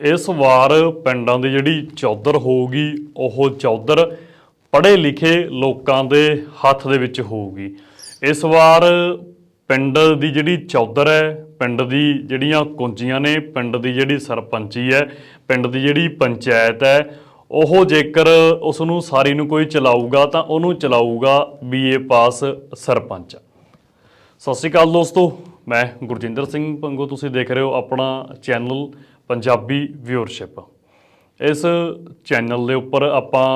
ਇਸ ਵਾਰ ਪਿੰਡਾਂ ਦੀ ਜਿਹੜੀ ਚੌਧਰ ਹੋਊਗੀ, ਉਹ ਚੌਧਰ ਪੜ੍ਹੇ ਲਿਖੇ ਲੋਕਾਂ ਦੇ ਹੱਥ ਦੇ ਵਿੱਚ ਹੋਊਗੀ। ਇਸ ਵਾਰ ਪਿੰਡ ਦੀ ਜਿਹੜੀ ਚੌਧਰ ਹੈ, ਪਿੰਡ ਦੀ ਜਿਹੜੀਆਂ ਕੁੰਜੀਆਂ ਨੇ, ਪਿੰਡ ਦੀ ਜਿਹੜੀ ਸਰਪੰਚੀ ਹੈ, ਪਿੰਡ ਦੀ ਜਿਹੜੀ ਪੰਚਾਇਤ ਹੈ, ਉਹ ਜੇਕਰ ਉਸ ਨੂੰ ਸਾਰੀ ਨੂੰ ਕੋਈ ਚਲਾਊਗਾ, ਤਾਂ ਉਹਨੂੰ ਚਲਾਊਗਾ ਬੀਏ ਪਾਸ ਸਰਪੰਚ। ਸਤਿ ਸ਼੍ਰੀ ਅਕਾਲ ਦੋਸਤੋ, ਮੈਂ ਗੁਰਜਿੰਦਰ ਸਿੰਘ ਪੰਗੋ, ਤੁਸੀਂ ਦੇਖ ਰਹੇ ਹੋ ਆਪਣਾ ਚੈਨਲ ਪੰਜਾਬੀ ਵਿਊਅਰਸ਼ਿਪ ਇਸ ਚੈਨਲ ਦੇ ਉੱਪਰ ਆਪਾਂ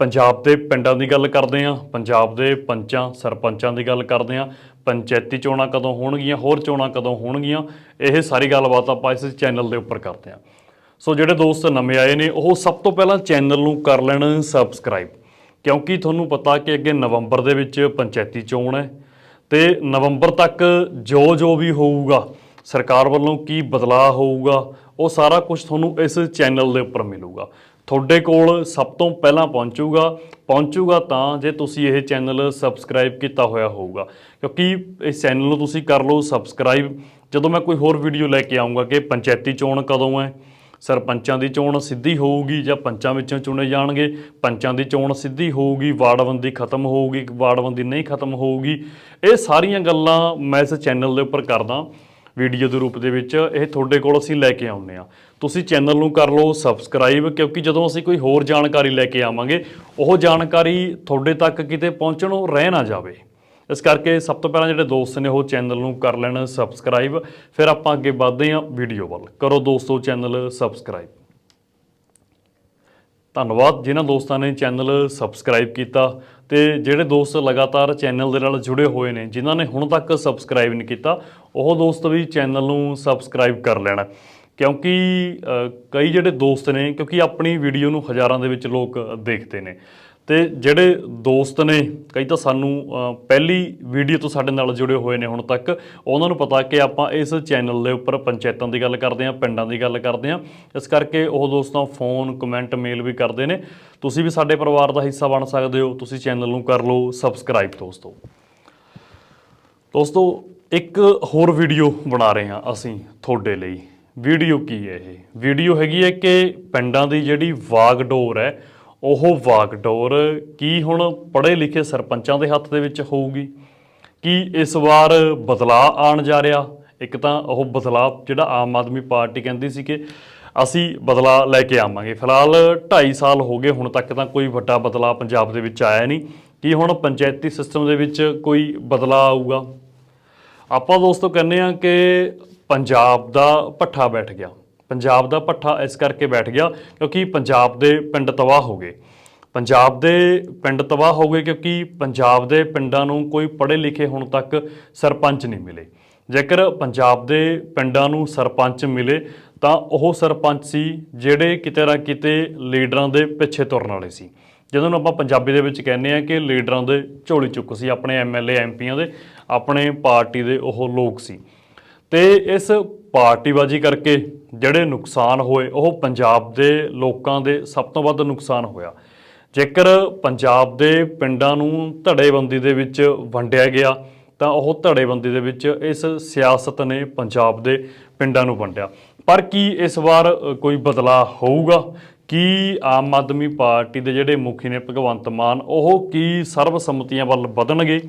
ਪੰਜਾਬ ਦੇ ਪਿੰਡਾਂ ਦੀ ਗੱਲ ਕਰਦੇ ਹਾਂ, ਪੰਜਾਬ ਦੇ ਪੰਚਾਂ, ਸਰਪੰਚਾਂ ਦੀ ਗੱਲ ਕਰਦੇ ਹਾਂ, ਪੰਚਾਇਤੀ ਚੋਣਾਂ ਕਦੋਂ ਹੋਣਗੀਆਂ, ਹੋਰ ਚੋਣਾਂ ਕਦੋਂ ਹੋਣਗੀਆਂ, ਇਹ ਸਾਰੀ ਗੱਲਬਾਤ ਆਪਾਂ ਇਸ ਚੈਨਲ ਦੇ ਉੱਪਰ ਕਰਦੇ ਹਾਂ। ਸੋ ਜਿਹੜੇ ਦੋਸਤ ਨਵੇਂ ਆਏ ਨੇ, ਉਹ ਸਭ ਤੋਂ ਪਹਿਲਾਂ ਚੈਨਲ ਨੂੰ ਕਰ ਲੈਣ ਸਬਸਕ੍ਰਾਈਬ ਕਿਉਂਕਿ ਤੁਹਾਨੂੰ ਪਤਾ ਕਿ ਅੱਗੇ ਨਵੰਬਰ ਦੇ ਵਿੱਚ ਪੰਚਾਇਤੀ ਚੋਣ ਹੈ, ਤੇ ਨਵੰਬਰ ਤੱਕ ਜੋ ਜੋ ਵੀ ਹੋਊਗਾ ਸਰਕਾਰ ਵੱਲੋਂ ਕੀ ਬਦਲਾਅ ਹੋਊਗਾ, ਉਹ ਸਾਰਾ ਕੁਝ ਤੁਹਾਨੂੰ ਇਸ ਚੈਨਲ ਦੇ ਉੱਪਰ ਮਿਲੂਗਾ। ਤੁਹਾਡੇ ਕੋਲ ਸਭ ਤੋਂ ਪਹਿਲਾਂ ਪਹੁੰਚੂਗਾ। ਪਹੁੰਚੂਗਾ ਤਾਂ ਜੇ ਤੁਸੀਂ ਇਹ ਚੈਨਲ ਸਬਸਕ੍ਰਾਈਬ ਕੀਤਾ ਹੋਇਆ ਹੋਊਗਾ। ਕਿਉਂਕਿ ਇਸ ਚੈਨਲ ਨੂੰ ਤੁਸੀਂ ਕਰ ਲਓ ਸਬਸਕ੍ਰਾਈਬ। ਜਦੋਂ ਮੈਂ ਕੋਈ ਹੋਰ ਵੀਡੀਓ ਲੈ ਕੇ ਆਉਂਗਾ ਕਿ ਪੰਚਾਇਤੀ ਚੋਣ ਕਦੋਂ ਹੈ, ਸਰਪੰਚਾਂ ਦੀ ਚੋਣ ਸਿੱਧੀ ਹੋਊਗੀ ਜਾਂ ਪੰਚਾਂ ਵਿੱਚੋਂ ਚੁਣੇ ਜਾਣਗੇ, ਪੰਚਾਂ ਦੀ ਚੋਣ ਸਿੱਧੀ ਹੋਊਗੀ, ਵਾਰਡਬੰਦੀ ਖਤਮ ਹੋਊਗੀ ਵਾਰਡਬੰਦੀ ਨਹੀਂ ਖਤਮ ਹੋਊਗੀ। ਇਹ ਸਾਰੀਆਂ ਗੱਲਾਂ ਮੈਂ ਇਸ ਚੈਨਲ ਦੇ ਉੱਪਰ ਕਰਦਾ। ਵੀਡੀਓ ਦੇ ਰੂਪ ਦੇ ਵਿੱਚ ਇਹ ਤੁਹਾਡੇ ਕੋਲ ਅਸੀਂ ਲੈ ਕੇ ਆਉਂਦੇ ਆ ਤੁਸੀਂ ਚੈਨਲ ਨੂੰ ਕਰ ਲਓ ਸਬਸਕ੍ਰਾਈਬ ਕਿਉਂਕਿ ਜਦੋਂ ਅਸੀਂ ਕੋਈ ਹੋਰ ਜਾਣਕਾਰੀ ਲੈ ਕੇ ਆਵਾਂਗੇ, ਉਹ ਜਾਣਕਾਰੀ ਤੁਹਾਡੇ ਤੱਕ ਕਿਤੇ ਪਹੁੰਚਣੋਂ ਰਹਿ ਨਾ ਜਾਵੇ। ਇਸ ਕਰਕੇ ਸਭ ਤੋਂ ਪਹਿਲਾਂ ਜਿਹੜੇ ਦੋਸਤ ਨੇ ਉਹ ਚੈਨਲ ਨੂੰ ਕਰ ਲੈਣ ਸਬਸਕ੍ਰਾਈਬ ਫਿਰ ਆਪਾਂ ਅੱਗੇ ਵਧਦੇ ਹਾਂ ਵੀਡੀਓ ਵੱਲ। ਕਰੋ ਦੋਸਤੋ, ਚੈਨਲ ਸਬਸਕ੍ਰਾਈਬ ਧੰਨਵਾਦ, ਜਿਨ੍ਹਾਂ ਦੋਸਤਾਂ ਨੇ ਚੈਨਲ ਸਬਸਕ੍ਰਾਈਬ ਕੀਤਾ ਤੇ ਜਿਹੜੇ ਦੋਸਤ ਲਗਾਤਾਰ ਚੈਨਲ ਦੇ ਨਾਲ ਜੁੜੇ ਹੋਏ ਨੇ, ਜਿਨ੍ਹਾਂ ਨੇ ਹੁਣ ਤੱਕ ਸਬਸਕ੍ਰਾਈਬ ਨਹੀਂ ਕੀਤਾ, ਉਹ ਦੋਸਤ ਵੀ ਚੈਨਲ ਨੂੰ ਸਬਸਕ੍ਰਾਈਬ ਕਰ ਲੈਣਾ। ਕਿਉਂਕਿ ਕਈ ਜਿਹੜੇ ਦੋਸਤ ਨੇ, ਕਿਉਂਕਿ ਆਪਣੀ ਵੀਡੀਓ ਨੂੰ ਹਜ਼ਾਰਾਂ ਦੇ ਵਿੱਚ ਲੋਕ ਦੇਖਦੇ ਨੇ। ਤੇ ਜਿਹੜੇ ਦੋਸਤ ਨੇ, ਕਈ ਤਾਂ ਸਾਨੂੰ ਪਹਿਲੀ ਵੀਡੀਓ ਤੋਂ ਸਾਡੇ ਨਾਲ ਜੁੜੇ ਹੋਏ ਨੇ ਹੁਣ ਤੱਕ, ਉਹਨਾਂ ਨੂੰ ਪਤਾ ਕਿ ਆਪਾਂ ਇਸ ਚੈਨਲ ਦੇ ਉੱਪਰ ਪੰਚਾਇਤਾਂ ਦੀ ਗੱਲ ਕਰਦੇ ਹਾਂ, ਪਿੰਡਾਂ ਦੀ ਗੱਲ ਕਰਦੇ ਹਾਂ। ਇਸ ਕਰਕੇ ਉਹ ਦੋਸਤਾਂ ਫੋਨ, ਕਮੈਂਟ, ਮੇਲ ਵੀ ਕਰਦੇ ਨੇ। ਤੁਸੀਂ ਵੀ ਸਾਡੇ ਪਰਿਵਾਰ ਦਾ ਹਿੱਸਾ ਬਣ ਸਕਦੇ ਹੋ। ਤੁਸੀਂ ਚੈਨਲ ਨੂੰ ਕਰ ਲਓ, ਸਬਸਕ੍ਰਾਈਬ ਦੋਸਤੋ। ਦੋਸਤੋ, ਇੱਕ ਹੋਰ ਵੀਡੀਓ ਬਣਾ ਰਹੇ ਹਾਂ ਅਸੀਂ ਤੁਹਾਡੇ ਲਈ। ਵੀਡੀਓ ਕੀ ਹੈ ਇਹ? ਵੀਡੀਓ ਹੈਗੀ ਹੈ ਕਿ ਪਿੰਡਾਂ ਦੀ ਜਿਹੜੀ ਵਾਗਡੋਰ ਹੈ ਉਹ ਵਾਗਡੋਰ ਕੀ ਹੁਣ ਪੜ੍ਹੇ ਲਿਖੇ ਸਰਪੰਚਾਂ ਦੇ ਹੱਥ ਦੇ ਵਿੱਚ ਹੋਊਗੀ? ਕੀ ਇਸ ਵਾਰ ਬਦਲਾਅ ਆਣ ਜਾ ਰਿਹਾ? ਇੱਕ ਤਾਂ ਉਹ ਬਦਲਾਅ ਜਿਹੜਾ ਆਮ ਆਦਮੀ ਪਾਰਟੀ ਕਹਿੰਦੀ ਸੀ ਕਿ ਅਸੀਂ ਬਦਲਾਅ ਲੈ ਕੇ ਆਵਾਂਗੇ। ਫਿਲਹਾਲ 2.5 ਸਾਲ ਹੋ ਗਏ, ਹੁਣ ਤੱਕ ਤਾਂ ਕੋਈ ਵੱਡਾ ਬਦਲਾਅ ਪੰਜਾਬ ਦੇ ਵਿੱਚ ਆਇਆ ਨਹੀਂ। ਕੀ ਹੁਣ ਪੰਚਾਇਤੀ ਸਿਸਟਮ ਦੇ ਵਿੱਚ ਕੋਈ ਬਦਲਾਅ ਆਊਗਾ? ਆਪਾਂ ਦੋਸਤੋ ਕਹਿੰਦੇ ਆ ਕਿ ਪੰਜਾਬ ਦਾ ਪੱਠਾ ਬੈਠ ਗਿਆ। ਪੰਜਾਬ ਦਾ ਪੱਠਾ ਇਸ ਕਰਕੇ ਬੈਠ ਗਿਆ ਕਿਉਂਕਿ ਪੰਜਾਬ ਦੇ ਪਿੰਡ ਤਬਾਹ ਹੋ ਗਏ। ਪੰਜਾਬ ਦੇ ਪਿੰਡ ਤਬਾਹ ਹੋ ਗਏ ਕਿਉਂਕਿ ਪੰਜਾਬ ਦੇ ਪਿੰਡਾਂ ਨੂੰ ਕੋਈ ਪੜ੍ਹੇ ਲਿਖੇ ਹੁਣ ਤੱਕ ਸਰਪੰਚ ਨਹੀਂ ਮਿਲੇ। ਜੇਕਰ ਪੰਜਾਬ ਦੇ ਪਿੰਡਾਂ ਨੂੰ ਸਰਪੰਚ ਮਿਲੇ ਤਾਂ ਉਹ ਸਰਪੰਚ ਸੀ ਜਿਹੜੇ ਕਿਤੇ ਨਾ ਕਿਤੇ ਲੀਡਰਾਂ ਦੇ ਪਿੱਛੇ ਤੁਰਨ ਵਾਲੇ ਸੀ। ਜਦੋਂ ਨੂੰ ਆਪਾਂ ਪੰਜਾਬੀ ਦੇ ਵਿੱਚ ਕਹਿੰਦੇ ਆ ਕਿ ਲੀਡਰਾਂ ਦੇ ਝੋਲੀ ਚੁੱਕ ਸੀ, ਆਪਣੇ ਐਮਐਲਏ ਐਮਪੀਆਂ ਦੇ, ਆਪਣੇ ਪਾਰਟੀ ਦੇ ਉਹ ਲੋਕ ਸੀ। ਤੇ ਇਸ ਪਾਰਟੀਬਾਜ਼ੀ ਕਰਕੇ ਜਿਹੜੇ ਨੁਕਸਾਨ ਹੋਏ, ਉਹ ਪੰਜਾਬ ਦੇ ਲੋਕਾਂ ਦੇ ਸਭ ਤੋਂ ਵੱਧ ਨੁਕਸਾਨ ਹੋਇਆ। ਜੇਕਰ ਪੰਜਾਬ ਦੇ ਪਿੰਡਾਂ ਨੂੰ ਧੜੇਬੰਦੀ ਦੇ ਵਿੱਚ ਵੰਡਿਆ ਗਿਆ, ਤਾਂ ਉਹ ਧੜੇਬੰਦੀ ਦੇ ਵਿੱਚ ਇਸ ਸਿਆਸਤ ਨੇ ਪੰਜਾਬ ਦੇ ਪਿੰਡਾਂ ਨੂੰ ਵੰਡਿਆ। ਪਰ ਕੀ ਇਸ ਵਾਰ ਕੋਈ ਬਦਲਾਅ ਹੋਊਗਾ? ਕੀ ਆਮ ਆਦਮੀ ਪਾਰਟੀ ਦੇ ਜਿਹੜੇ ਮੁਖੀ ਨੇ ਭਗਵੰਤ ਮਾਨ, ਉਹ ਕੀ ਸਰਬਸੰਮਤੀਆਂ ਵੱਲ ਵਧਣਗੇ?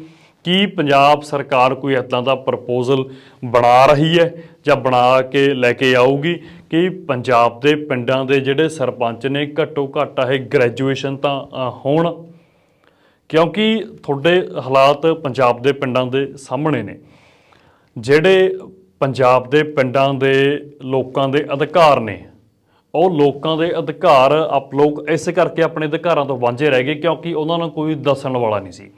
ਕੀ ਪੰਜਾਬ ਸਰਕਾਰ ਕੋਈ ਇਦਾਂ ਦਾ ਪ੍ਰਪੋਜ਼ਲ ਬਣਾ ਰਹੀ ਹੈ ਜਾਂ ਬਣਾ ਕੇ ਲੈ ਕੇ ਆਊਗੀ ਕਿ ਪੰਜਾਬ ਦੇ ਪਿੰਡਾਂ ਦੇ ਜਿਹੜੇ ਸਰਪੰਚ ਨੇ ਘੱਟੋ ਘੱਟ ਇਹ ਗ੍ਰੈਜੂਏਸ਼ਨ ਤਾਂ ਹੋਣ? ਕਿਉਂਕਿ ਤੁਹਾਡੇ ਹਾਲਾਤ ਪੰਜਾਬ ਦੇ ਪਿੰਡਾਂ ਦੇ ਸਾਹਮਣੇ ਨੇ। ਜਿਹੜੇ ਪੰਜਾਬ ਦੇ ਪਿੰਡਾਂ ਦੇ ਲੋਕਾਂ ਦੇ ਅਧਿਕਾਰ ਨੇ, ਉਹ ਲੋਕਾਂ ਦੇ ਅਧਿਕਾਰ ਆਪ ਲੋਕ ਇਸ ਕਰਕੇ ਆਪਣੇ ਅਧਿਕਾਰਾਂ ਤੋਂ ਵਾਂਝੇ ਰਹਿ ਗਏ ਕਿਉਂਕਿ ਉਹਨਾਂ ਨੂੰ ਕੋਈ ਦੱਸਣ ਵਾਲਾ ਨਹੀਂ ਸੀ।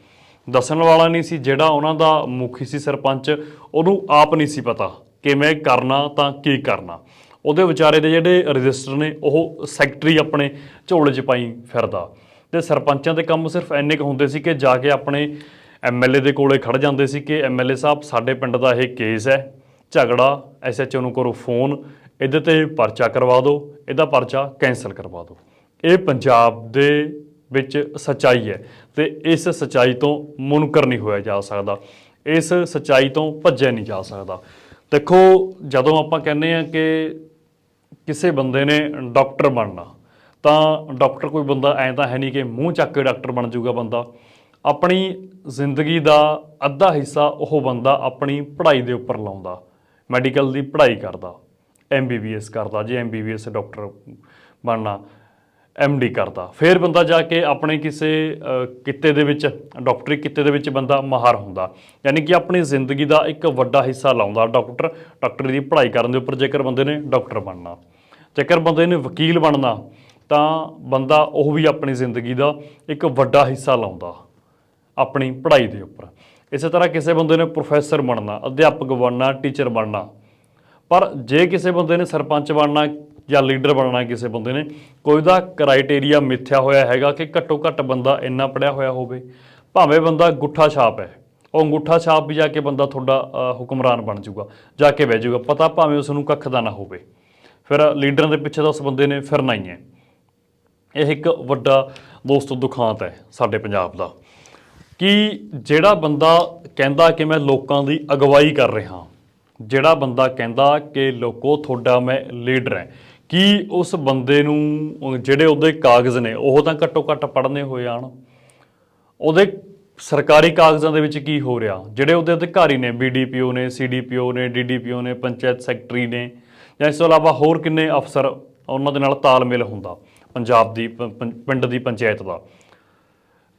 ਦੱਸਣ ਵਾਲਾ ਨਹੀਂ ਸੀ ਜਿਹੜਾ ਉਹਨਾਂ ਦਾ ਮੁਖੀ ਸੀ ਸਰਪੰਚ, ਉਹਨੂੰ ਆਪ ਨਹੀਂ ਸੀ ਪਤਾ ਕਿਵੇਂ ਕਰਨਾ ਤਾਂ ਕੀ ਕਰਨਾ। ਉਹਦੇ ਵਿਚਾਰੇ ਦੇ ਜਿਹੜੇ ਰਜਿਸਟਰ ਨੇ, ਉਹ ਸੈਕਟਰੀ ਆਪਣੇ ਝੋਲੇ 'ਚ ਪਾਈ ਫਿਰਦਾ। ਤੇ ਸਰਪੰਚਾਂ ਦੇ ਕੰਮ ਸਿਰਫ ਇੰਨੇ ਕੁ ਹੁੰਦੇ ਸੀ ਕਿ ਜਾ ਕੇ ਆਪਣੇ ਐਮਐਲਏ ਦੇ ਕੋਲੇ ਖੜ ਜਾਂਦੇ ਸੀ ਕਿ ਐਮਐਲਏ ਸਾਹਿਬ, ਸਾਡੇ ਪਿੰਡ ਦਾ ਇਹ ਕੇਸ ਹੈ, ਝਗੜਾ ਐਸਐਚਓ ਨੂੰ ਕਰੋ ਫੋਨ, ਇਹਦੇ ਤੇ ਪਰਚਾ ਕਰਵਾ ਦਿਓ, ਇਹਦਾ ਪਰਚਾ ਕੈਂਸਲ ਕਰਵਾ ਦਿਓ। ਇਹ ਪੰਜਾਬ ਦੇ ਵਿੱਚ ਸਚਾਈ ਹੈ ਤੇ ਇਸ ਸਚਾਈ ਤੋਂ ਮੁਨਕਰ ਨਹੀਂ ਹੋਇਆ ਜਾ ਸਕਦਾ। ਇਸ ਸਚਾਈ ਤੋਂ ਭੱਜਿਆ ਨਹੀਂ ਜਾ ਸਕਦਾ। ਦੇਖੋ, ਜਦੋਂ ਆਪਾਂ ਕਹਿੰਦੇ ਆ ਕਿ ਕਿਸੇ ਬੰਦੇ ਨੇ ਡਾਕਟਰ ਬਣਨਾ, ਤਾਂ ਡਾਕਟਰ ਕੋਈ ਬੰਦਾ ਐਂ ਤਾਂ ਹੈ ਨਹੀਂ ਕਿ ਮੂੰਹ ਚੱਕ ਕੇ ਡਾਕਟਰ ਬਣ ਜਾਊਗਾ ਬੰਦਾ। ਆਪਣੀ ਜ਼ਿੰਦਗੀ ਦਾ ਅੱਧਾ ਹਿੱਸਾ ਉਹ ਬੰਦਾ ਆਪਣੀ ਪੜ੍ਹਾਈ ਦੇ ਉੱਪਰ ਲਾਉਂਦਾ, ਮੈਡੀਕਲ ਦੀ ਪੜ੍ਹਾਈ ਕਰਦਾ ਐਮਬੀਬੀਐਸ ਕਰਦਾ, ਜੇ ਐਮਬੀਬੀਐਸ ਡਾਕਟਰ ਬਣਨਾ। ਐਮਡੀ ਕਰਦਾ। ਫਿਰ ਬੰਦਾ ਜਾ ਕੇ ਆਪਣੇ ਕਿਸੇ ਕਿੱਤੇ ਦੇ ਵਿੱਚ, ਡਾਕਟਰੀ ਕਿੱਤੇ ਦੇ ਵਿੱਚ ਬੰਦਾ ਮਾਹਰ ਹੁੰਦਾ। ਯਾਨੀ ਕਿ ਆਪਣੀ ਜ਼ਿੰਦਗੀ ਦਾ ਇੱਕ ਵੱਡਾ ਹਿੱਸਾ ਲਾਉਂਦਾ ਡਾਕਟਰ। ਡਾਕਟਰੀ ਦੀ ਪੜ੍ਹਾਈ ਕਰਨ ਦੇ ਉੱਪਰ ਜੇਕਰ ਬੰਦੇ ਨੇ ਡਾਕਟਰ ਬਣਨਾ। ਜੇਕਰ ਬੰਦੇ ਨੇ ਵਕੀਲ ਬਣਨਾ, ਤਾਂ ਬੰਦਾ ਉਹ ਵੀ ਆਪਣੀ ਜ਼ਿੰਦਗੀ ਦਾ ਇੱਕ ਵੱਡਾ ਹਿੱਸਾ ਲਾਉਂਦਾ, ਆਪਣੀ ਪੜ੍ਹਾਈ ਦੇ ਉੱਪਰ। ਇਸੇ ਤਰ੍ਹਾਂ ਕਿਸੇ ਬੰਦੇ ਨੇ ਪ੍ਰੋਫੈਸਰ ਬਣਨਾ, ਅਧਿਆਪਕ ਬਣਨਾ, ਟੀਚਰ ਬਣਨਾ। ਪਰ ਜੇ ਕਿਸੇ ਬੰਦੇ ਨੇ ਸਰਪੰਚ ਬਣਨਾ ਜਾਂ ਲੀਡਰ ਬਣਨਾ ਕਿਸੇ ਬੰਦੇ ਨੇ, ਕੋਈ ਦਾ ਕ੍ਰਾਈਟੇਰੀਆ ਮਿੱਥਿਆ ਹੋਇਆ ਹੈਗਾ ਕਿ ਘੱਟੋ ਘੱਟ ਬੰਦਾ ਇੰਨਾ ਪੜਿਆ ਹੋਇਆ ਹੋਵੇ। ਭਾਵੇਂ ਬੰਦਾ ਗੁੱਠਾ ਛਾਪ ਹੈ, ਉਹ ਅੰਗੂਠਾ ਛਾਪ ਵੀ ਜਾ ਕੇ ਬੰਦਾ ਤੁਹਾਡਾ ਹੁਕਮਰਾਨ ਬਣ ਜਾਊਗਾ, ਜਾ ਕੇ ਬਹਿ ਜਾਊਗਾ। ਪਤਾ ਭਾਵੇਂ ਉਸ ਨੂੰ ਕੱਖ ਦਾ ਨਾ ਹੋਵੇ। ਫਿਰ ਲੀਡਰਾਂ ਦੇ ਪਿੱਛੇ ਤਾਂ ਉਸ ਬੰਦੇ ਨੇ ਫਿਰਨਾ ਹੀ ਹੈ। ਇਹ ਇੱਕ ਵੱਡਾ ਦੋਸਤੋ ਦੁਖਾਂਤ ਹੈ ਸਾਡੇ ਪੰਜਾਬ ਦਾ। ਕਿ ਜਿਹੜਾ ਬੰਦਾ ਕਹਿੰਦਾ ਕਿ ਮੈਂ ਲੋਕਾਂ ਦੀ ਅਗਵਾਈ ਕਰ ਰਿਹਾ ਜਿਹੜਾ ਬੰਦਾ ਕਹਿੰਦਾ ਕਿ ਲੋਕੋ, ਤੁਹਾਡਾ ਮੈਂ ਲੀਡਰ ਹਾਂ ਕੀ ਉਸ ਬੰਦੇ ਨੂੰ ਜਿਹੜੇ ਉਹਦੇ ਕਾਗਜ਼ ਨੇ, ਉਹ ਤਾਂ ਘੱਟੋ ਘੱਟ ਪੜ੍ਹਨੇ ਹੋਏ ਆਣ। ਉਹਦੇ ਸਰਕਾਰੀ ਕਾਗਜ਼ਾਂ ਦੇ ਵਿੱਚ ਕੀ ਹੋ ਰਿਹਾ? ਜਿਹੜੇ ਉਹਦੇ ਅਧਿਕਾਰੀ ਨੇ ਬੀਡੀਪੀਓ ਨੇ ਸੀਡੀਪੀਓ ਨੇ ਡੀਡੀਪੀਓ ਨੇ, ਪੰਚਾਇਤ ਸੈਕਟਰੀ ਨੇ, ਜਾਂ ਇਸ ਤੋਂ ਇਲਾਵਾ ਹੋਰ ਕਿੰਨੇ ਅਫਸਰ ਉਹਨਾਂ ਦੇ ਨਾਲ ਤਾਲਮੇਲ ਹੁੰਦਾ, ਪੰਜਾਬ ਦੀ, ਪ- ਪੰ- ਪਿੰਡ ਦੀ ਪੰਚਾਇਤ ਦਾ?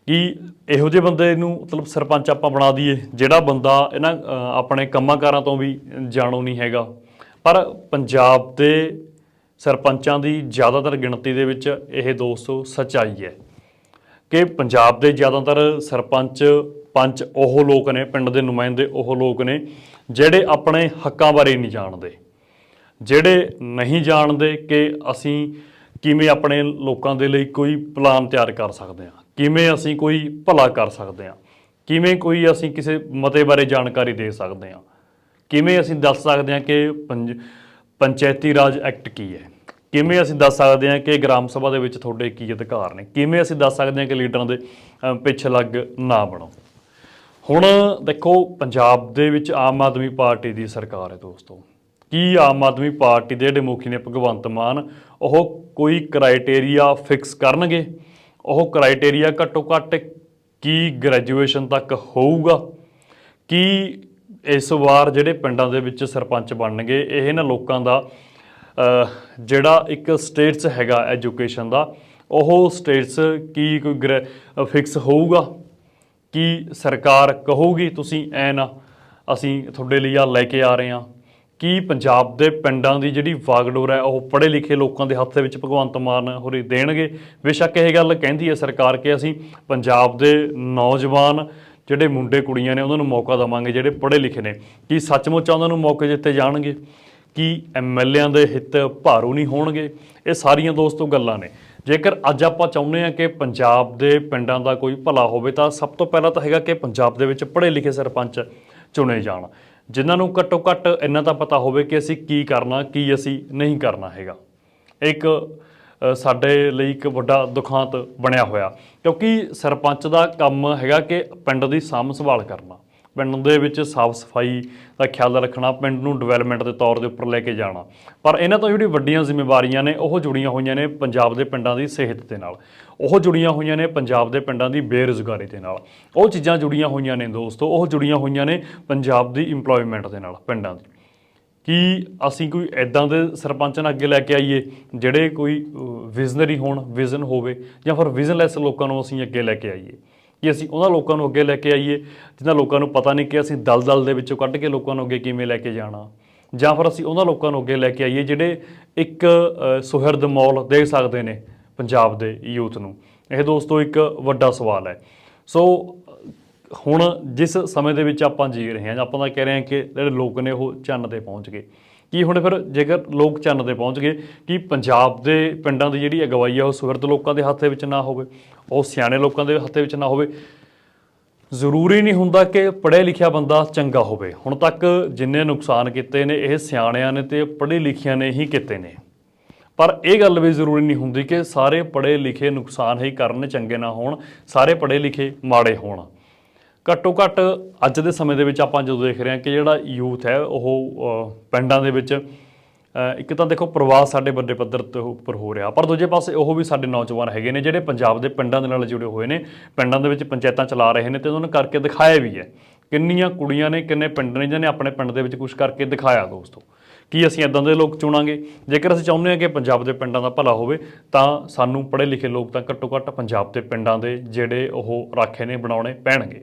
ਕਿ ਇਹੋ ਜਿਹੇ ਬੰਦੇ ਨੂੰ ਮਤਲਬ ਸਰਪੰਚ ਆਪਾਂ ਬਣਾ ਦਈਏ, ਜਿਹੜਾ ਬੰਦਾ ਇਹਨਾਂ ਆਪਣੇ ਕੰਮਾਂ ਕਾਰਾਂ ਤੋਂ ਵੀ ਜਾਣੂ ਨਹੀਂ ਹੈਗਾ? ਪਰ ਪੰਜਾਬ ਦੇ ਸਰਪੰਚਾਂ ਦੀ ਜ਼ਿਆਦਾਤਰ ਗਿਣਤੀ ਦੇ ਵਿੱਚ ਇਹ ਦੋਸਤੋ ਸੱਚਾਈ ਹੈ ਕਿ ਪੰਜਾਬ ਦੇ ਜ਼ਿਆਦਾਤਰ ਸਰਪੰਚ ਪੰਚ ਉਹ ਲੋਕ ਨੇ, ਪਿੰਡ ਦੇ ਨੁਮਾਇੰਦੇ ਉਹ ਲੋਕ ਨੇ, ਜਿਹੜੇ ਆਪਣੇ ਹੱਕਾਂ ਬਾਰੇ ਨਹੀਂ ਜਾਣਦੇ। ਜਿਹੜੇ ਨਹੀਂ ਜਾਣਦੇ ਕਿ ਅਸੀਂ ਕਿਵੇਂ ਆਪਣੇ ਲੋਕਾਂ ਦੇ ਲਈ ਕੋਈ ਪਲਾਨ ਤਿਆਰ ਕਰ ਸਕਦੇ ਹਾਂ, ਕਿਵੇਂ ਅਸੀਂ ਕੋਈ ਭਲਾ ਕਰ ਸਕਦੇ ਹਾਂ, ਕਿਵੇਂ ਕੋਈ ਅਸੀਂ ਕਿਸੇ ਮਤੇ ਬਾਰੇ ਜਾਣਕਾਰੀ ਦੇ ਸਕਦੇ ਹਾਂ, ਕਿਵੇਂ ਅਸੀਂ ਦੱਸ ਸਕਦੇ ਹਾਂ ਕਿ ਪੰਜ- ਪੰਚਾਇਤੀ ਰਾਜ ਐਕਟ ਕੀ ਹੈ? ਕਿਵੇਂ ਅਸੀਂ ਦੱਸ ਸਕਦੇ ਹਾਂ ਕਿ ਗ੍ਰਾਮ ਸਭਾ ਦੇ ਵਿੱਚ ਤੁਹਾਡੇ ਕੀ ਅਧਿਕਾਰ ਨੇ? ਕਿਵੇਂ ਅਸੀਂ ਦੱਸ ਸਕਦੇ ਹਾਂ ਕਿ ਲੀਡਰਾਂ ਦੇ ਪਿੱਛੇ ਲੱਗ ਨਾ ਬਣੋ? ਹੁਣ ਦੇਖੋ, ਪੰਜਾਬ ਦੇ ਵਿੱਚ ਆਮ ਆਦਮੀ ਪਾਰਟੀ ਦੀ ਸਰਕਾਰ ਹੈ ਦੋਸਤੋ। ਕੀ ਆਮ ਆਦਮੀ ਪਾਰਟੀ ਦੇ ਜਿਹੜੇ ਮੁਖੀ ਨੇ ਭਗਵੰਤ ਮਾਨ ਉਹ ਕੋਈ ਕ੍ਰਾਈਟੇਰੀਆ ਫਿਕਸ ਕਰਨਗੇ? ਉਹ ਕ੍ਰਾਈਟੇਰੀਆ ਘੱਟੋ ਘੱਟ ਕੀ ਗ੍ਰੈਜੂਏਸ਼ਨ ਤੱਕ ਹੋਊਗਾ? ਕੀ ਇਸ ਵਾਰ ਜਿਹੜੇ ਪਿੰਡਾਂ ਦੇ ਵਿੱਚ ਸਰਪੰਚ ਬਣਨਗੇ, ਇਹ ਨਾ ਲੋਕਾਂ ਦਾ ਜਿਹੜਾ ਇੱਕ ਸਟੇਟਸ ਹੈਗਾ ਐਜੂਕੇਸ਼ਨ ਦਾ, ਉਹ ਸਟੇਟਸ ਕੀ ਕੋਈ ਫਿਕਸ ਹੋਊਗਾ? ਕੀ ਸਰਕਾਰ ਕਹੂਗੀ, ਤੁਸੀਂ ਐ ਨਾ, ਅਸੀਂ ਤੁਹਾਡੇ ਲਈ ਆ ਲੈ ਕੇ ਆ ਰਹੇ ਹਾਂ? ਕੀ ਪੰਜਾਬ ਦੇ ਪਿੰਡਾਂ ਦੀ ਜਿਹੜੀ ਵਾਗਡੋਰ ਹੈ, ਉਹ ਪੜ੍ਹੇ ਲਿਖੇ ਲੋਕਾਂ ਦੇ ਹੱਥ ਦੇ ਵਿੱਚ ਭਗਵੰਤ ਮਾਨ ਹੋਰੀ ਦੇਣਗੇ? ਬੇਸ਼ੱਕ ਇਹ ਗੱਲ ਕਹਿੰਦੀ ਹੈ ਸਰਕਾਰ ਕਿ ਅਸੀਂ ਪੰਜਾਬ ਦੇ ਨੌਜਵਾਨ ਜਿਹੜੇ ਮੁੰਡੇ ਕੁੜੀਆਂ ਨੇ ਉਹਨਾਂ ਨੂੰ ਮੌਕਾ ਦੇਵਾਂਗੇ, ਜਿਹੜੇ ਪੜ੍ਹੇ ਲਿਖੇ ਨੇ, ਕੀ ਸੱਚਮੁੱਚ ਉਹਨਾਂ ਨੂੰ ਮੌਕੇ ਦਿੱਤੇ ਜਾਣਗੇ? ਕੀ ਐਮਐਲਏਆਂ ਦੇ ਹਿੱਤ ਭਾਰੂ ਨਹੀਂ ਹੋਣਗੇ? ਇਹ ਸਾਰੀਆਂ ਦੋਸਤੋ ਗੱਲਾਂ ਨੇ। ਜੇਕਰ ਅੱਜ ਆਪਾਂ ਚਾਹੁੰਦੇ ਹਾਂ ਕਿ ਪੰਜਾਬ ਦੇ ਪਿੰਡਾਂ ਦਾ ਕੋਈ ਭਲਾ ਹੋਵੇ, ਤਾਂ ਸਭ ਤੋਂ ਪਹਿਲਾਂ ਤਾਂ ਹੈਗਾ ਕਿ ਪੰਜਾਬ ਦੇ ਵਿੱਚ ਪੜ੍ਹੇ ਲਿਖੇ ਸਰਪੰਚ ਚੁਣੇ ਜਾਣ। ਜਿਨ੍ਹਾਂ ਨੂੰ ਘੱਟੋ ਘੱਟ ਇੰਨਾ ਤਾਂ ਪਤਾ ਹੋਵੇ ਕਿ ਅਸੀਂ ਕੀ ਕਰਨਾ, ਕੀ ਅਸੀਂ ਨਹੀਂ ਕਰਨਾ ਹੈਗਾ। ਇੱਕ ਸਾਡੇ ਲਈ ਇੱਕ ਵੱਡਾ ਦੁਖਾਂਤ ਬਣਿਆ ਹੋਇਆ। ਕਿਉਂਕਿ ਸਰਪੰਚ ਦਾ ਕੰਮ ਹੈਗਾ ਕਿ ਪਿੰਡ ਦੀ ਸਾਂਭ ਸੰਭਾਲ ਕਰਨਾ। ਪਿੰਡ ਦੇ ਵਿੱਚ ਸਾਫ਼ ਸਫ਼ਾਈ ਦਾ ਖਿਆਲ ਰੱਖਣਾ, ਪਿੰਡ ਨੂੰ ਡਿਵੈਲਪਮੈਂਟ ਦੇ ਤੌਰ ਦੇ ਉੱਪਰ ਲੈ ਕੇ ਜਾਣਾ। ਪਰ ਇਹਨਾਂ ਤੋਂ ਜਿਹੜੀ ਵੱਡੀਆਂ ਜ਼ਿੰਮੇਵਾਰੀਆਂ ਨੇ, ਉਹ ਜੁੜੀਆਂ ਹੋਈਆਂ ਨੇ ਪੰਜਾਬ ਦੇ ਪਿੰਡਾਂ ਦੀ ਸਿਹਤ ਦੇ ਨਾਲ। ਉਹ ਜੁੜੀਆਂ ਹੋਈਆਂ ਨੇ ਪੰਜਾਬ ਦੇ ਪਿੰਡਾਂ ਦੀ ਬੇਰੁਜ਼ਗਾਰੀ ਦੇ ਨਾਲ। ਉਹ ਚੀਜ਼ਾਂ ਜੁੜੀਆਂ ਹੋਈਆਂ ਨੇ ਦੋਸਤੋ, ਉਹ ਜੁੜੀਆਂ ਹੋਈਆਂ ਨੇ ਪੰਜਾਬ ਦੀ EMPLOYMENT ਦੇ ਨਾਲ, ਪਿੰਡਾਂ ਦੀ। ਕਿ ਅਸੀਂ ਕੋਈ ਐਦਾਂ ਦੇ ਸਰਪੰਚ ਨਾਲ ਅੱਗੇ ਲੈ ਕੇ ਆਈਏ ਜਿਹੜੇ ਕੋਈ ਵਿਜ਼ਨਰੀ ਹੋਣ ਵਿਜ਼ਨ ਹੋਵੇ ਜਾਂ ਫਿਰ ਵਿਜ਼ਨਲੈਸ ਲੋਕਾਂ ਨੂੰ ਅਸੀਂ ਅੱਗੇ ਲੈ ਕੇ ਆਈਏ? ਕਿ ਅਸੀਂ ਉਹਨਾਂ ਲੋਕਾਂ ਨੂੰ ਅੱਗੇ ਲੈ ਕੇ ਆਈਏ ਜਿਨ੍ਹਾਂ ਲੋਕਾਂ ਨੂੰ ਪਤਾ ਨਹੀਂ ਕਿ ਅਸੀਂ ਦਲਦਲ ਦੇ ਵਿੱਚੋਂ ਕੱਢ ਕੇ ਲੋਕਾਂ ਨੂੰ ਅੱਗੇ ਕਿਵੇਂ ਲੈ ਕੇ ਜਾਣਾ? ਜਾਂ ਫਿਰ ਅਸੀਂ ਉਹਨਾਂ ਲੋਕਾਂ ਨੂੰ ਅੱਗੇ ਲੈ ਕੇ ਆਈਏ ਜਿਹੜੇ ਇੱਕ ਸੁਹਿਰਦ ਮੌਲ ਦੇ ਸਕਦੇ ਨੇ ਪੰਜਾਬ ਦੇ ਯੂਥ ਨੂੰ? ਇਹ ਦੋਸਤੋ ਇੱਕ ਵੱਡਾ ਸਵਾਲ ਹੈ। ਸੋ ਹੁਣ ਜਿਸ ਸਮੇਂ ਦੇ ਵਿੱਚ ਆਪਾਂ ਜੀ ਰਹੇ ਹਾਂ ਆਪਾਂ ਤਾਂ ਕਹਿ ਰਹੇ ਹਾਂ ਕਿ ਜਿਹੜੇ ਲੋਕ ਨੇ ਉਹ ਚੰਨ ਤੇ ਪਹੁੰਚ ਗਏ। ਕੀ ਹੁਣ ਫਿਰ ਜੇਕਰ ਲੋਕ ਚੰਨ ਤੇ ਪਹੁੰਚ ਗਏ, ਕਿ ਪੰਜਾਬ ਦੇ ਪਿੰਡਾਂ ਦੀ ਜਿਹੜੀ ਅਗਵਾਈ ਆ ਉਹ ਸੁਹਿਰਦ ਲੋਕਾਂ ਦੇ ਹੱਥ ਦੇ ਵਿੱਚ ਨਾ ਹੋਵੇ, ਉਹ ਸਿਆਣੇ ਲੋਕਾਂ ਦੇ ਹੱਥ ਦੇ ਵਿੱਚ ਨਾ ਹੋਵੇ? ਜ਼ਰੂਰੀ ਨਹੀਂ ਹੁੰਦਾ ਕਿ ਪੜ੍ਹਿਆ ਲਿਖਿਆ ਬੰਦਾ ਚੰਗਾ ਹੋਵੇ। ਹੁਣ ਤੱਕ ਜਿੰਨੇ ਨੁਕਸਾਨ ਕੀਤੇ ਨੇ, ਇਹ ਸਿਆਣਿਆਂ ਨੇ ਤੇ ਪੜ੍ਹੇ ਲਿਖਿਆਂ ਨੇ ਹੀ ਕੀਤੇ ਨੇ। ਪਰ ਇਹ ਗੱਲ ਵੀ ਜ਼ਰੂਰੀ ਨਹੀਂ ਹੁੰਦੀ ਕਿ ਸਾਰੇ ਪੜ੍ਹੇ ਲਿਖੇ ਨੁਕਸਾਨ ਹੀ ਕਰਨ, ਚੰਗੇ ਨਾ ਹੋਣ, ਸਾਰੇ ਪੜ੍ਹੇ ਲਿਖੇ ਮਾੜੇ ਹੋਣ। ਘੱਟੋ ਘੱਟ ਅੱਜ ਦੇ ਸਮੇਂ ਦੇ ਵਿੱਚ ਆਪਾਂ ਜਦੋਂ ਦੇਖ ਰਹੇ ਹਾਂ ਕਿ ਜਿਹੜਾ ਯੂਥ ਹੈ, ਉਹ ਪਿੰਡਾਂ ਦੇ ਵਿੱਚ ਇੱਕ ਤਾਂ ਦੇਖੋ ਪ੍ਰਵਾਸ ਸਾਡੇ ਵੱਡੇ ਪੱਧਰ ਤੇ ਉੱਪਰ ਹੋ ਰਿਹਾ, ਪਰ ਦੂਜੇ ਪਾਸੇ ਉਹ ਵੀ ਸਾਡੇ ਨੌਜਵਾਨ ਹੈਗੇ ਨੇ ਜਿਹੜੇ ਪੰਜਾਬ ਦੇ ਪਿੰਡਾਂ ਦੇ ਨਾਲ ਜੁੜੇ ਹੋਏ ਨੇ, ਪਿੰਡਾਂ ਦੇ ਵਿੱਚ ਪੰਚਾਇਤਾਂ ਚਲਾ ਰਹੇ ਨੇ ਤੇ ਉਹਨਾਂ ਨੇ ਕਰਕੇ ਦਿਖਾਇਆ ਵੀ ਹੈ। ਕਿੰਨੀਆਂ ਕੁੜੀਆਂ ਨੇ, ਕਿੰਨੇ ਪਿੰਡ ਨੇ ਜਿਹਨੇ ਆਪਣੇ ਪਿੰਡ ਦੇ ਵਿੱਚ ਕੁਝ ਕਰਕੇ ਦਿਖਾਇਆ ਦੋਸਤੋ। ਕੀ ਅਸੀਂ ਇਦਾਂ ਦੇ ਲੋਕ ਚੁਣਾਂਗੇ? ਜੇਕਰ ਅਸੀਂ ਚਾਹੁੰਦੇ ਹਾਂ ਕਿ ਪੰਜਾਬ ਦੇ ਪਿੰਡਾਂ ਦਾ ਭਲਾ ਹੋਵੇ, ਤਾਂ ਸਾਨੂੰ ਪੜ੍ਹੇ ਲਿਖੇ ਲੋਕ ਤਾਂ ਘੱਟੋ ਘੱਟ ਪੰਜਾਬ ਦੇ ਪਿੰਡਾਂ ਦੇ ਜਿਹੜੇ ਉਹ ਰਾਖੇ ਨੇ, ਬਣਾਉਣੇ ਪੈਣਗੇ।